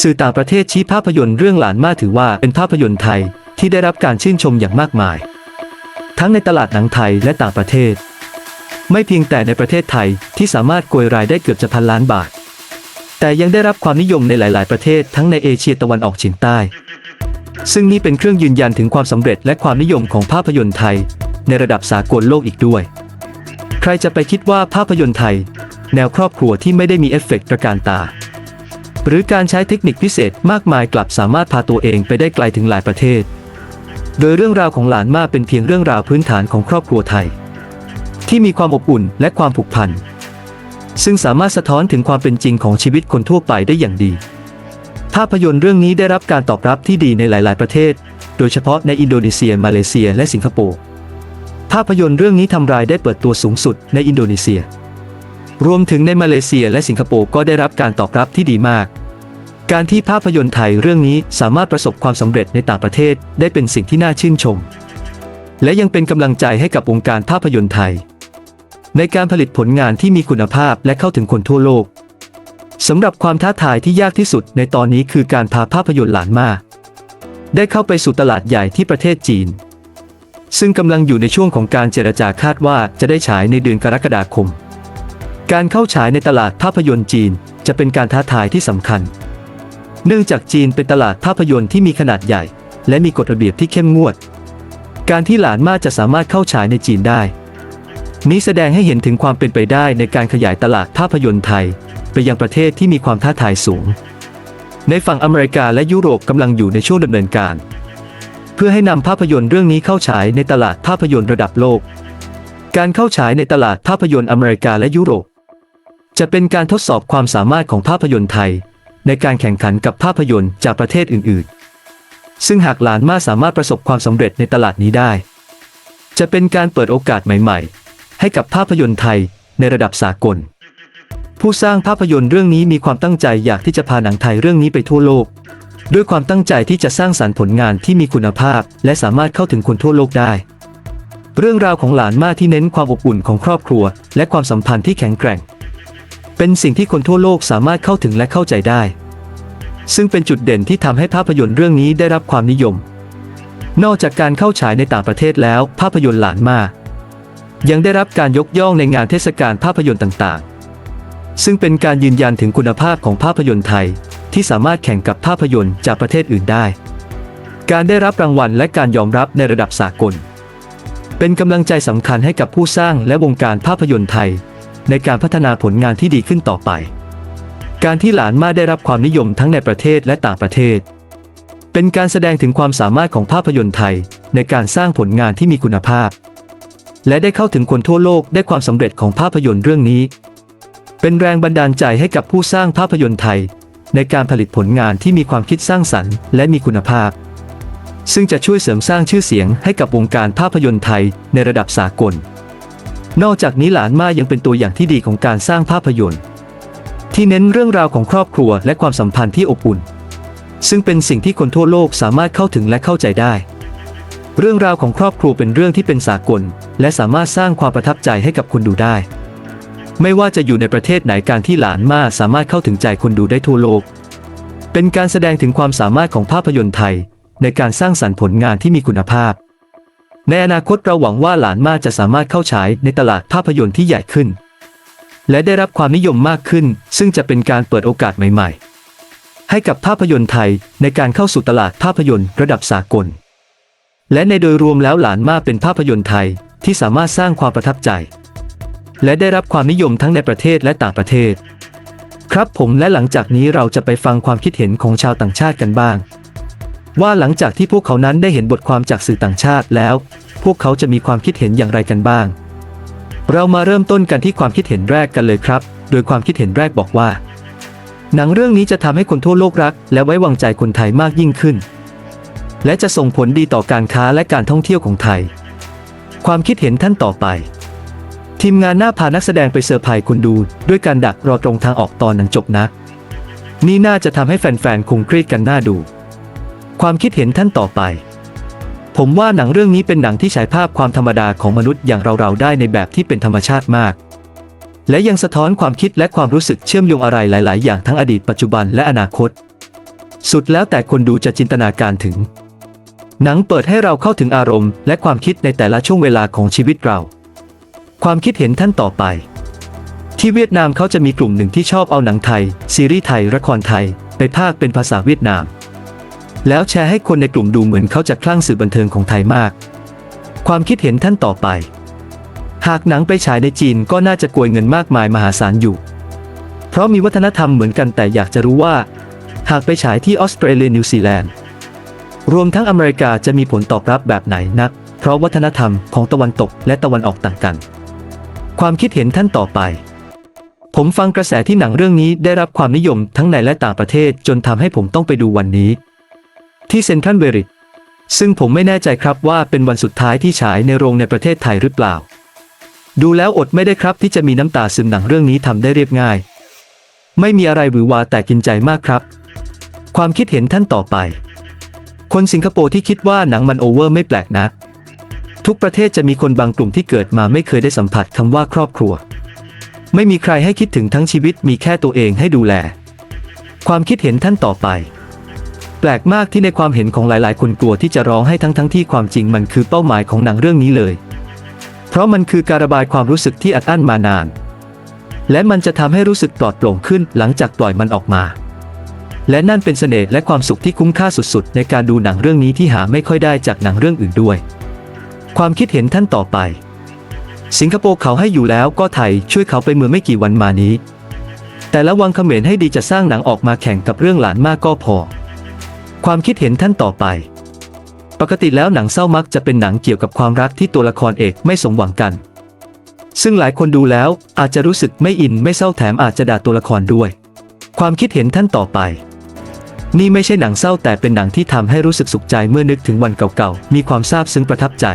สื่อต่างประเทศชี้ภาพยนตร์เรื่องหลานมาถือว่าเป็นภาพยนตร์ไทยที่ได้รับการชื่นชมอย่างมากมาย ทั้งในตลาดหนังไทยและต่างประเทศ ไม่เพียงแต่ในประเทศไทยที่สามารถโกยรายได้เกือบจะพันล้านบาท แต่ยังได้รับความนิยมในหลาย ๆ ประเทศทั้งในเอเชียตะวันออกเฉียงใต้ ซึ่งนี่เป็นเครื่องยืนยันถึงความสำเร็จและความนิยมของภาพยนตร์ไทย ในระดับสากลโลกอีกด้วย ใครจะไปคิดว่าภาพยนตร์ไทย แนวครอบครัวที่ไม่ได้มีเอฟเฟกต์ตระการตา หรือการใช้เทคนิคพิเศษมากมายกลับสามารถพาตัวเองไปได้ไกลถึงหลายประเทศ โดยเรื่องราวของหลานมาเป็นเพียงเรื่องราวพื้นฐานของครอบครัวไทย ที่มีความอบอุ่นและความผูกพัน ซึ่งสามารถสะท้อนถึงความเป็นจริงของชีวิตคนทั่วไปได้อย่างดี ภาพยนตร์เรื่องนี้ได้รับการตอบรับที่ดีในหลาย ๆ ประเทศ โดยเฉพาะในอินโดนีเซีย มาเลเซีย และสิงคโปร์ภาพยนตร์เรื่องนี้ทำรายได้เปิดตัวสูงสุดในอินโดนีเซีย รวมถึงในมาเลเซียและสิงคโปร์ก็ได้รับการตอบรับที่ดีมาก การที่ภาพยนตร์ไทยเรื่องนี้สามารถประสบความสำเร็จในต่างประเทศได้เป็นสิ่งที่น่าชื่นชม และยังเป็นกำลังใจให้กับวงการภาพยนตร์ไทย ในการผลิตผลงานที่มีคุณภาพและเข้าถึงคนทั่วโลกสำหรับความท้าทายที่ยากที่สุดในตอนนี้คือการพาภาพยนตร์หลานมา ได้เข้าไปสู่ตลาดใหญ่ที่ประเทศจีน ซึ่งกำลังอยู่ในช่วงของการเจรจาคาดว่าจะได้ฉายในเดือนกรกฎาคม การเข้าฉายในตลาดภาพยนตร์จีนจะเป็นการท้าทายที่สำคัญ เนื่องจากจีนเป็นตลาดภาพยนตร์ที่มีขนาดใหญ่ และมีกฎระเบียบที่เข้มงวด การที่หลานมาจะสามารถเข้าฉายในจีนได้ นี้แสดงให้เห็นถึงความเป็นไปได้ในการขยายตลาดภาพยนตร์ไทย ไปยังประเทศที่มีความท้าทายสูง ในฝั่งอเมริกาและยุโรปกำลังอยู่ในช่วงดำเนินการ เพื่อให้นำภาพยนตร์เรื่องนี้เข้าฉายในตลาดภาพยนตร์ระดับโลก การเข้าฉายในตลาดภาพยนตร์อเมริกาและยุโรป จะเป็นการทดสอบความสามารถของภาพยนตร์ไทย ในการแข่งขันกับภาพยนตร์จากประเทศอื่นๆ ซึ่งหากหลานมาสามารถประสบความสำเร็จในตลาดนี้ได้ จะเป็นการเปิดโอกาสใหม่ๆ ให้กับภาพยนตร์ไทยในระดับสากล ผู้สร้างภาพยนตร์เรื่องนี้มีความตั้งใจอยากที่จะพาหนังไทยเรื่องนี้ไปทั่วโลก ด้วยความตั้งใจที่จะสร้างสรรค์ผลงานที่มีคุณภาพ และสามารถเข้าถึงคนทั่วโลกได้ เรื่องราวของหลานมาที่เน้นความอบอุ่นของครอบครัว และความสัมพันธ์ที่แข็งแกร่ง เป็นสิ่งที่คนทั่วโลกสามารถเข้าถึงและเข้าใจได้ ซึ่งเป็นจุดเด่นที่ทำให้ภาพยนตร์เรื่องนี้ได้รับความนิยม นอกจากการเข้าฉายในต่างประเทศแล้ว ภาพยนตร์หลานมา ยังได้รับการยกย่องในงานเทศกาลภาพยนตร์ต่างๆ ซึ่งเป็นการยืนยันถึงคุณภาพของภาพยนตร์ไทย ที่สามารถแข่งกับภาพยนตร์จากประเทศอื่นได้ การได้รับรางวัลและการยอมรับในระดับสากล เป็นกำลังใจสำคัญให้กับผู้สร้างและวงการภาพยนตร์ไทย ในการพัฒนาผลงานที่ดีขึ้นต่อไป การที่หลานมาได้รับความนิยมทั้งในประเทศและต่างประเทศ เป็นการแสดงถึงความสามารถของภาพยนตร์ไทย ในการสร้างผลงานที่มีคุณภาพ และได้เข้าถึงคนทั่วโลกได้ความสำเร็จของภาพยนตร์เรื่องนี้ เป็นแรงบันดาลใจให้กับผู้สร้างภาพยนตร์ไทย ในการผลิตผลงานที่มีความคิดสร้างสรรค์และมีคุณภาพ ซึ่งจะช่วยเสริมสร้างชื่อเสียงให้กับวงการภาพยนตร์ไทยในระดับสากล นอกจากนี้หลานมายังเป็นตัวอย่างที่ดีของการสร้างภาพยนตร์ ที่เน้นเรื่องราวของครอบครัวและความสัมพันธ์ที่อบอุ่น ซึ่งเป็นสิ่งที่คนทั่วโลกสามารถเข้าถึงและเข้าใจได้ เรื่องราวของครอบครัวเป็นเรื่องที่เป็นสากล และสามารถสร้างความประทับใจให้กับคนดูได้ ไม่ว่าจะอยู่ในประเทศไหนการที่หลานมาสามารถเข้าถึงใจคนดูได้ทั่วโลก เป็นการแสดงถึงความสามารถของภาพยนตร์ไทย ในการสร้างสรรค์ผลงานที่มีคุณภาพ ในอนาคตเราหวังว่าหลานมาจะสามารถเข้าฉายในตลาดภาพยนตร์ที่ใหญ่ขึ้น และได้รับความนิยมมากขึ้น ซึ่งจะเป็นการเปิดโอกาสใหม่ ๆ ให้กับภาพยนตร์ไทยในการเข้าสู่ตลาดภาพยนตร์ระดับสากล และในโดยรวมแล้วหลานมาเป็นภาพยนตร์ไทยที่สามารถสร้างความประทับใจ และได้รับความนิยมทั้งในประเทศและต่างประเทศ ครับผมและหลังจากนี้เราจะไปฟังความคิดเห็นของชาวต่างชาติกันบ้าง ว่าหลังจากที่พวกเขานั้นได้เห็นบทความจากสื่อต่างชาติแล้ว พวกเขาจะมีความคิดเห็นอย่างไรกันบ้าง เรามาเริ่มต้นกันที่ความคิดเห็นแรกกันเลยครับ โดยความคิดเห็นแรกบอกว่า หนังเรื่องนี้จะทำให้คนทั่วโลกรัก และไว้วางใจคนไทยมากยิ่งขึ้น และจะส่งผลดีต่อการค้าและการท่องเที่ยวของไทย ความคิดเห็นท่านต่อไป ทีมงานหน้าพานักแสดงไปเซอร์ไพรส์คนดู ด้วยการดักรอตรงทางออกตอนหนังจบนะ นี่น่าจะทำให้แฟนๆคงเครียดกันหน่าดู ความคิดเห็นท่านต่อไป ผมว่าหนังเรื่องนี้เป็นหนังที่ฉายภาพความธรรมดาของมนุษย์อย่างเราๆได้ในแบบที่เป็นธรรมชาติมาก และยังสะท้อนความคิดและความรู้สึกเชื่อมโยงอะไรหลาย ๆ อย่างทั้งอดีตปัจจุบันและอนาคต สุดแล้วแต่คนดูจะจินตนาการถึง หนังเปิดให้เราเข้าถึงอารมณ์ และความคิดในแต่ละช่วงเวลาของชีวิตเรา ความคิดเห็นท่านต่อไปที่เวียดนามเขาจะมีกลุ่มหนึ่งที่ชอบเอาหนังไทย ซีรีส์ไทยละครไทย ไปพากย์เป็นภาษาเวียดนาม แล้วแชร์ให้คนในกลุ่มดูเหมือนเขาจะคลั่งสื่อบันเทิงของไทยมาก ความคิดเห็นท่านต่อไป หากหนังไปฉายในจีนก็น่าจะกวยเงินมากมายมหาศาลอยู่ เพราะมีวัฒนธรรมเหมือนกันแต่อยากจะรู้ว่า หากไปฉายที่ออสเตรเลียนิวซีแลนด์รวมทั้งอเมริกาจะมีผลตอบรับแบบไหนนัก เพราะวัฒนธรรมของตะวันตกและตะวันออกต่างกัน ความคิดเห็นท่านต่อไปผมฟังกระแสที่หนังเรื่องนี้ได้รับความนิยมทั้งในและต่างประเทศจนทำให้ผมต้องไปดูวันนี้ ที่เซนทรัลเวริตซึ่งผมไม่แน่ใจครับว่าเป็นวันสุดท้ายที่ฉายในโรงในประเทศไทยหรือเปล่า ดูแล้วอดไม่ได้ครับที่จะมีน้ำตาซึมหนังเรื่องนี้ทำได้เรียบง่าย ไม่มีอะไรหวือหวาแต่กินใจมากครับ ความคิดเห็นท่านต่อไป คนสิงคโปร์ที่คิดว่าหนังมันโอเวอร์ไม่แปลกนะ ทุกประเทศจะมีคนบางกลุ่มที่เกิดมาไม่เคยได้สัมผัสคำว่าครอบครัว ไม่มีใครให้คิดถึงทั้งชีวิตมีแค่ตัวเองให้ดูแล ความคิดเห็นท่านต่อไป แปลกมากที่ในความเห็นของหลาย ๆ คนกลัวที่จะร้องให้ทั้งทั้งที่ความจริงมันคือเป้าหมายของหนังเรื่องนี้เลย เพราะมันคือการระบายความรู้สึกที่อัดอั้นมานาน และมันจะทำให้รู้สึกปลอดโปร่งขึ้นหลังจากปล่อยมันออกมา และนั่นเป็นเสน่ห์และความสุขที่คุ้มค่าสุด ๆ ในการดูหนังเรื่องนี้ที่หาไม่ค่อยได้จากหนังเรื่องอื่นด้วย ความคิดเห็นท่านต่อไป สิงคโปร์เขาให้อยู่แล้วก็ไทยช่วยเขาไปเมื่อไม่กี่วันมานี้ แต่ละวังเขมรให้ดีจะสร้างหนังออกมาแข่งกับเรื่องหลานมากก็พอ ความคิดเห็นท่านต่อไป ปกติแล้วหนังเศร้ามักจะเป็นหนังเกี่ยวกับความรักที่ตัวละครเอกไม่สมหวังกัน ซึ่งหลายคนดูแล้วอาจจะรู้สึกไม่อินไม่เศร้าแถมอาจจะด่าตัวละครด้วย ความคิดเห็นท่านต่อไป นี่ไม่ใช่หนังเศร้าแต่เป็นหนังที่ทำให้รู้สึกสุขใจเมื่อนึกถึงวันเก่าๆ มีความซาบซึ้งประทับใจ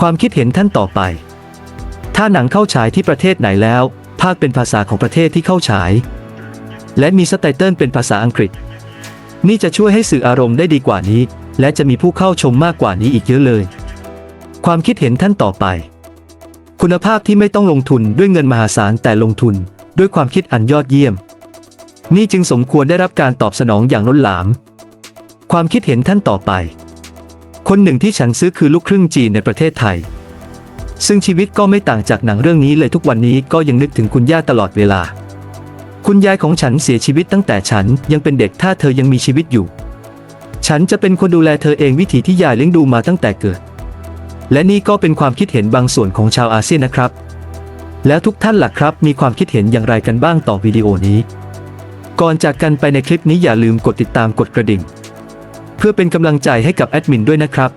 ความคิดเห็นท่านต่อไป ถ้าหนังเข้าฉายที่ประเทศไหนแล้ว ภาคเป็นภาษาของประเทศที่เข้าฉาย และมีซับไตเติลเป็นภาษาอังกฤษ นี่จะช่วยให้สื่ออารมณ์ได้ดีกว่านี้ และจะมีผู้เข้าชมมากกว่านี้อีกเยอะเลย ความคิดเห็นท่านต่อไป คุณภาพที่ไม่ต้องลงทุนด้วยเงินมหาศาลแต่ลงทุน ด้วยความคิดอันยอดเยี่ยม นี่จึงสมควรได้รับการตอบสนองอย่างล้นหลาม ความคิดเห็นท่านต่อไป คนหนึ่งที่ฉันซื้อคือลูกครึ่งจีนในประเทศไทย ซึ่งชีวิตก็ไม่ต่างจากหนังเรื่องนี้เลยทุกวันนี้ก็ยังนึกถึงคุณย่าตลอดเวลา คุณยายของฉันเสียชีวิตตั้งแต่ฉันยังเป็นเด็กถ้าเธอยังมีชีวิตอยู่ ฉันจะเป็นคนดูแลเธอเองวิถีที่ยายเลี้ยงดูมาตั้งแต่เกิด และนี่ก็เป็นความคิดเห็นบางส่วนของชาวอาเซียนนะครับ แล้วทุกท่านล่ะครับ มีความคิดเห็นอย่างไรกันบ้างต่อวิดีโอนี้ ก่อนจากกันไปในคลิปนี้อย่าลืมกดติดตามกดกระดิ่ง เพื่อเป็นกำลังใจให้กับแอดมินด้วยนะครับ